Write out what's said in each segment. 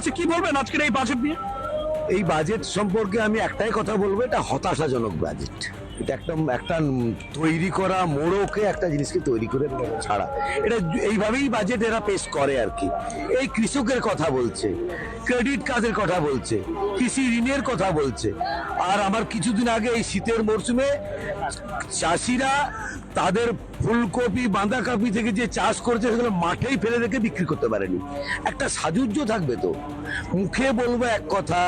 আচ্ছা কি বলবেন আজকের এই বাজেট নিয়ে? এই বাজেট সম্পর্কে আমি একটাই কথা বলব, এটা হতাশাজনক বাজেট এটা একটা একটা তৈরি করা মোড়কে একটা জিনিসকে তৈরি করে ছাড়া। এটা এইভাবেই বাজেট এরা পেশ করে আর কি। এই কৃষকের কথা বলছে ক্রেডিট কার্ডের কথা বলছে, কৃষি ঋণের কথা বলছে। আর আমার কিছুদিন আগে এই শীতের মরশুমে চাষিরা তাদের ফুলকপি, বাঁধাকপি থেকে যে চাষ করেছে, সেগুলো মাঠেই ফেলে রেখে বিক্রি করতে পারেনি। একটা সাজুজ্য থাকবে তো। মুখে বলব এক কথা,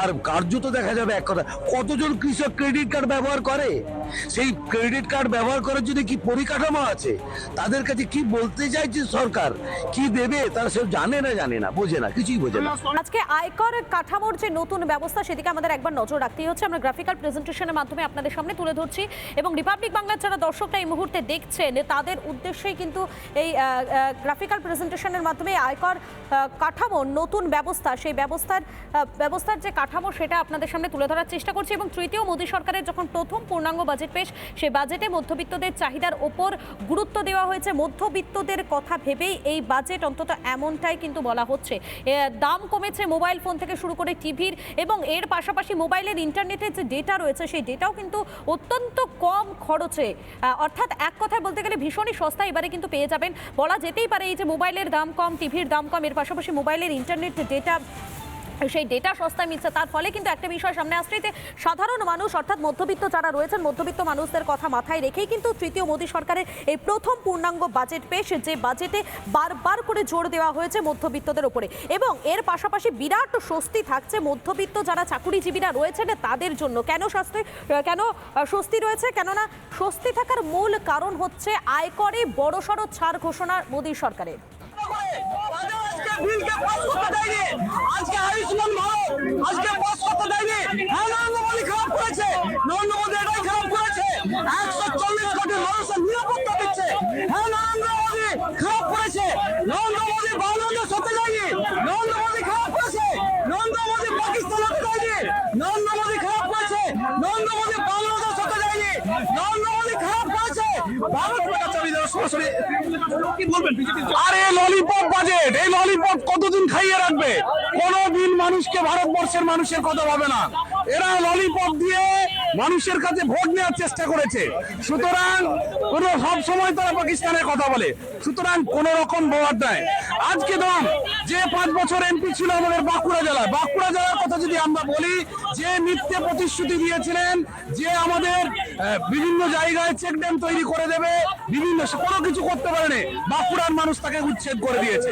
আর কার্য তো দেখা যাবে এক কথা, কতজন কৃষক ক্রেডিট কার্ড ব্যবহার করে? সেই ক্রেডিট কার্ড ব্যবহার করার জন্য কি পরিকাঠামো আছে? তাদের কাছে কি বলতে চাইছে সরকার? কি দেবে? তারা সে জানে না জানে না, বোঝে না, কিছুই বোঝে না। আজকে আয়কর কাঠামোর যে নতুন ব্যবস্থা, সেদিকে আমাদের একবার নজর রাখতেই হচ্ছে। আমরা গ্রাফিক্যাল প্রেজেন্টেশনের মাধ্যমে আপনাদের সামনে তুলে ধরছি। এবং রিপাবলিক বাংলার যারা দর্শকরা এই মুহূর্তে দেখছেন তাদের উদ্দেশ্যেই কিন্তু এই গ্রাফিক্যাল প্রেজেন্টেশনের মাধ্যমে আয়কর কাঠামো, নতুন ব্যবস্থা, সেই ব্যবস্থার ব্যবস্থার যে কাঠামো সেটা আপনাদের সামনে তুলে ধরার চেষ্টা করছি এবং তৃতীয় মোদী সরকারের যখন প্রথম পূর্ণাঙ্গ বাজেট পেশ সেই বাজেটে মধ্যবিত্তদের চাহিদার ওপর গুরুত্ব দেওয়া হয়েছে। মধ্যবিত্তদের কথা ভেবেই এই বাজেট অন্তত এমনটাই কিন্তু বলা হচ্ছে। দাম কমেছে মোবাইল ফোন থেকে শুরু করে টিভির এবং এর পাশাপাশি মোবাইলের ইন্টারনেটের যে ডেটা রয়েছে, সেই ডেটাও কিন্তু অত্যন্ত কম খরচে অর্থাৎ এক কথায় বলতে গেলে ভীষণই সস্তা, এবারে কিন্তু পেয়ে যাবেন। বলা যেতেই পারে এই যে মোবাইলের দাম কম, টিভির দাম কম, এর পাশাপাশি মোবাইলের ইন্টারনেট ডেটা সেই ডেটা সস্তায় মিলছে, তার ফলে কিন্তু একটা বিষয় সামনে আসছে যে সাধারণ মানুষ, অর্থাৎ মধ্যবিত্ত যারা রয়েছেন, মধ্যবিত্ত মানুষদের কথা মাথায় রেখেই কিন্তু তৃতীয় মোদী সরকারের এই প্রথম পূর্ণাঙ্গ বাজেট পেশ, যে বাজেটে বারবার করে জোর দেওয়া হয়েছে মধ্যবিত্তদের উপরে। এবং এর পাশাপাশি বিরাট স্বস্তি থাকছে মধ্যবিত্ত যারা চাকুরিজীবীরা রয়েছেন তাদের জন্য। কেন স্বাস্থ্য, কেন স্বস্তি রয়েছে? কেননা স্বস্তি থাকার মূল কারণ হচ্ছে আয়করে বড়সড় ছাড় ঘোষণা মোদী সরকারের। আজকে আজকে হ্যাঁ খারাপ করেছে। করেছে। একশো চল্লিশ নিরাপত্তা দিচ্ছে হ্যাঁ নরেন্দ্র মোদী খারাপ করেছে নরেন্দ্র মোদী বাংলাদেশ হতে যায়নি নরেন্দ্র মোদী খারাপ করেছে নরেন্দ্র মোদী পাকিস্তান হতে যায়নি নরেন্দ্র মোদী খারাপ করেছে নরেন্দ্র মোদী বাংলাদেশ হতে যায়নি নরেন্দ্র মোদী খারাপ করেছে ভারত সরাসরি কি বলবেন বিজেপি আর এই ললিপপ বাজেট এই ললিপপ কতদিন খাইয়ে রাখবে? কোনদিন মানুষকে ভারতবর্ষের মানুষের কথা ভাবে না। এরা ললিপপ দিয়ে মানুষের কাছে ভোট নেওয়ার চেষ্টা করেছে। সুতরাং কোন সব সময় তারা পাকিস্তানের কথা বলে। সুতরাং কোন রকম বোয়ার দেয় আজকে দাম যে পাঁচ বছর এমপি ছিল আমাদের বাঁকুড়া জেলায়। বাঁকুড়া জেলার কথা যদি আমরা বলি, যে মিথ্যে প্রতিশ্রুতি দিয়েছিলেন, যে আমাদের বিভিন্ন জায়গায় চেক ড্যাম তৈরি করে দেবে, বিভিন্ন কোনো কিছু করতে পারেনি। বাঁকুড়ার মানুষ তাকে উচ্ছেদ করে দিয়েছে।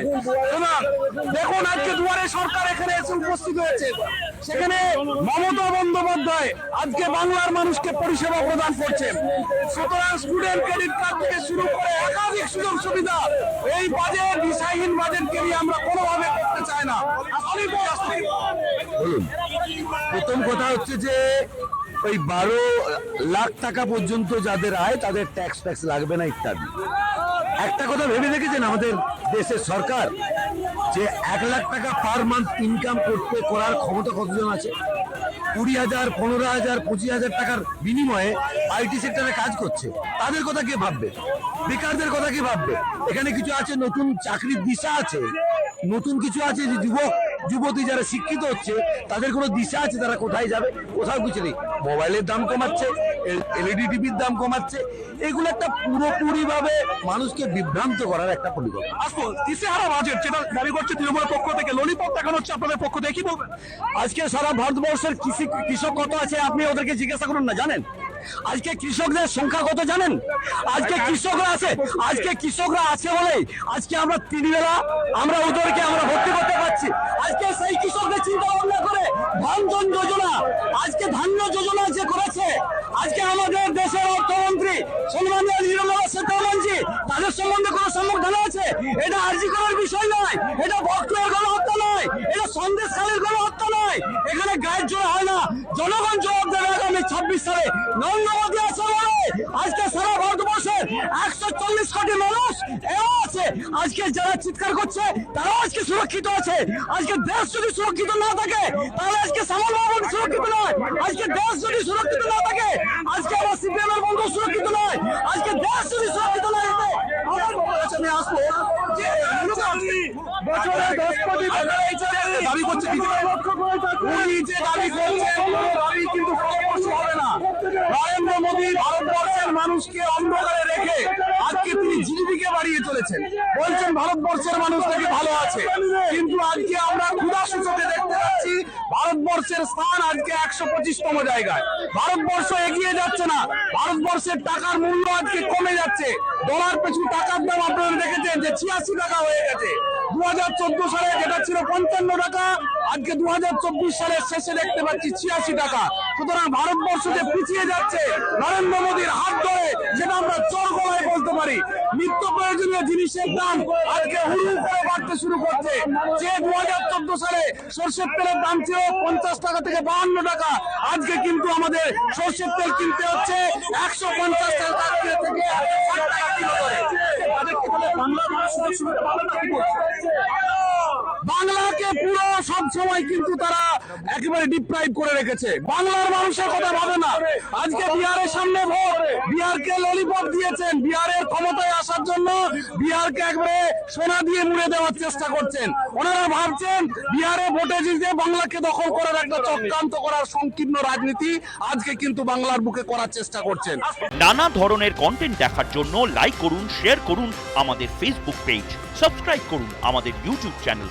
দেখুন, আজকে দুয়ারে সরকার এখানে এসে উপস্থিত হয়েছে। সেখানে মমতা বন্দ্যোপাধ্যায় আজকে বাংলার মানুষকে পরিষেবা প্রদান করছেন। সুতরাং স্টুডেন্ট ক্রেডিট কার্ড থেকে শুরু করে একাধিক সুযোগ সুবিধা এই বাজেট দিশাহীন বাজেটকে নিয়ে আমরা কোনোভাবে করতে চাই না। প্রথম কথা হচ্ছে যে ওই বারো লাখ টাকা পর্যন্ত যাদের আয়, তাদের ট্যাক্স ট্যাক্স লাগবে না ইত্যাদি। একটা কথা ভেবে দেখেছেন আমাদের দেশের সরকার? যে এক লাখ টাকা পার মান্থ ইনকাম করতে করার ক্ষমতা কতজন আছে? কুড়ি হাজার, পনেরো হাজার, পঁচিশ হাজার টাকার বিনিময়ে আইটি সেক্টরে কাজ করছে। তাদের কথা কে ভাববে? বেকারদের কথা কে ভাববে? এখানে কিছু আছে, নতুন চাকরির দিশা আছে। নতুন কিছু আছে যে যুবক, যুবতী যারা শিক্ষিত হচ্ছে, তাদের কোনো দিশা আছে তারা কোথায় যাবে? কোথাও কিছু নেই। মোবাইলের দাম কমাচ্ছে এলইডি টিভির দাম কমাচ্ছে এগুলো একটা পুরোপুরি ভাবে মানুষকে বিভ্রান্ত করার একটা পরিকল্পনা। আসব দিশেহারা বাজেট যেটা দাবি করছে তৃণমূলের পক্ষ থেকে ললিপপ দেখানো হচ্ছে আপনাদের পক্ষ থেকে কি বলবেন? আজকে সারা ভারতবর্ষের কৃষি কৃষক কত আছে আপনি ওদেরকে জিজ্ঞাসা করুন না জানেন? আজকে কৃষকদের সংখ্যা কত জানেন? আজকে কৃষকরা আছে আজকে কৃষকরা আছে বলে আজকে আমরা তিন বেলা আমরা ওদেরকে আমরা ভর্তি করতে পারছি। আজকে সেই কৃষকদের চিন্তা ভাবনা করে ধান যোজনা ধান্য যোজনা যে করেছে, আজকে আমাদের দেশের অর্থমন্ত্রী সম্মানীয় নির্মলা সীতারামনজি তাদের সম্বন্ধে কোনো সম্মুখ আছে? এটা আর্জি করার বিষয় নয়, এটা বক্তব্যের গণহত্যা নয় এটা সন্দেশখালীর গণহত্যা নয়। এখানে গায়ের জোর হয় না। জনগণ জবাব দেবে আগামী ছাব্বিশ সালে। নরেন্দ্র মোদী আজকে সারা ভারতবর্ষের একশো চল্লিশ কোটি মানুষ এও আছে। আজকে যারা চিৎকার করছে, তারাও আজকে সুরক্ষিত আছে। আজকে দেশ যদি সুরক্ষিত না থাকে, তাহলে আজকে সামাল ভবন সুরক্ষিত নয়। আজকে দেশ যদি সুরক্ষিত না থাকে, আজকে আমার সিপিএম এর বন্ধু সুরক্ষিত নয়। আজকে দেশ যদি সুরক্ষিত না থাকে আমি আসব যে বছরে দশ কোটি টাকা এই ছেলে দাবি করছে উনি যে দাবি করছেন কোনো দাবি কিন্তু হবে না। নরেন্দ্র মোদী ভারতবর্ষের মানুষকে তিনি জিডিপিকে বাড়িয়ে চলেছেন। বলছেন ভারতবর্ষের মানুষ নাকি ভালো আছে। কিন্তু আজকে আমরা ক্ষুধা সূচকে দেখতে পাচ্ছি, ভারতবর্ষের স্থান আজকে একশো পঁচিশতম জায়গায়। ভারতবর্ষ এগিয়ে যাচ্ছে না। ভারতবর্ষের টাকার মূল্য আজকে কমে যাচ্ছে। ডলার পেছু টাকার দাম আপনারা দেখেছেন যে ছিয়াশি টাকা হয়ে গেছে। দু হাজার চোদ্দ সালে যেটা ছিল পঞ্চান্ন টাকা, আজকে দু হাজার চব্বিশ সালের শেষে দেখতে পাচ্ছি ছিয়াশি টাকা। সুতরাং ভারতবর্ষ যে পিছিয়ে যাচ্ছে, নরেন্দ্র মোদীর হাত ধরে, যেটা আমরা চোর গলায় বলতে পারি নিত্য প্রয়োজনীয় জিনিসের দাম আজকে হুড়ু করে বাড়তে শুরু করছে যে দু হাজার চোদ্দ সালে সর্ষের তেলের দাম ছিল পঞ্চাশ টাকা থেকে বাহান্ন টাকা, আজকে কিন্তু আমাদের সর্ষের তেল কিনতে হচ্ছে একশো পঞ্চাশ টাকা থেকে 160 টাকা কিলো করে। তাদেরকে বলে, বাংলা মানুষ সুযোগ সুবিধা পাবে না কি বলছে? বাংলাকে পুরো সব সময় কিন্তু তারা একেবারে ডিপ্রাইভ করে রেখেছে। বাংলার মানুষের কথা ভাবে না। আজকে বিহারের সামনে ভোট। বিহারকে ললিপপ দিয়েছেন। বিহারের ক্ষমতায় আসার জন্য বিহারকে একবারে সোনা দিয়ে মুড়ে দেওয়ার চেষ্টা করছেন। ওনারা ভাবছেন বিহারে ভোটে জিতে বাংলাকে দখল করার একটা চক্রান্ত করার সংকীর্ণ রাজনীতি আজকে কিন্তু বাংলার বুকে করার চেষ্টা করছেন। নানা ধরনের কন্টেন্ট দেখার জন্য লাইক করুন শেয়ার করুন আমাদের ফেসবুক পেজ সাবস্ক্রাইব করুন আমাদের ইউটিউব চ্যানেল